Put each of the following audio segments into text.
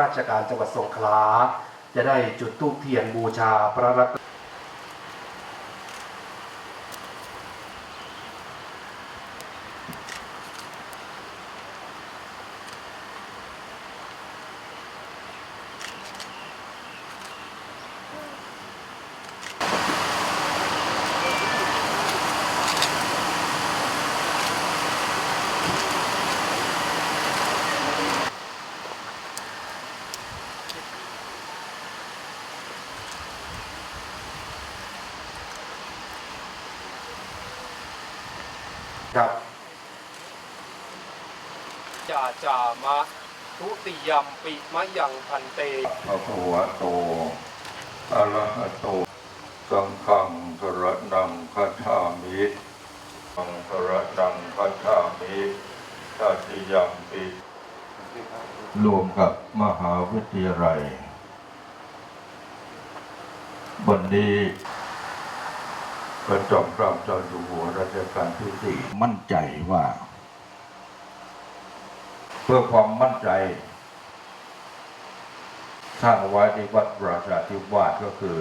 ราชการจังหวัดสงขลา จะได้จุดธูปเทียนบูชาพระรัตน ครับจาจามะทุติยมปิมะยังพันเตภะคะวะโตอะระหะโตสังฆังสรนังคัจฉามิสังสรนังคัจฉามิตติยัมปิรวมกับมหาวิทยาลัย วันนี้ พระจอมเกล้าเจ้าอยู่หัวรัชกาลที่สี่มั่นใจว่า เพื่อความมั่นใจสร้างไว้ที่วัดราชาธิวาสก็คือ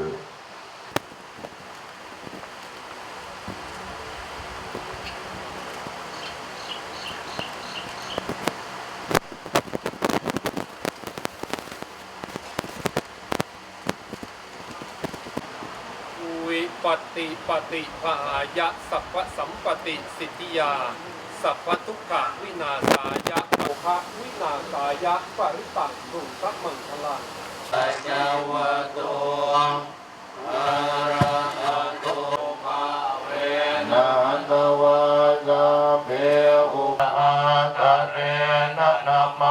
วิ ปติปฏิภายะสัพพสัมปติสิทธิยา สัพพทุกขวินาศายะโภคะวินาศายะปริตังสุขมังคลังปัญญาวะโตอะระหะโตภาเวนะตวะสะเพอุปอาคาเรนะนะมา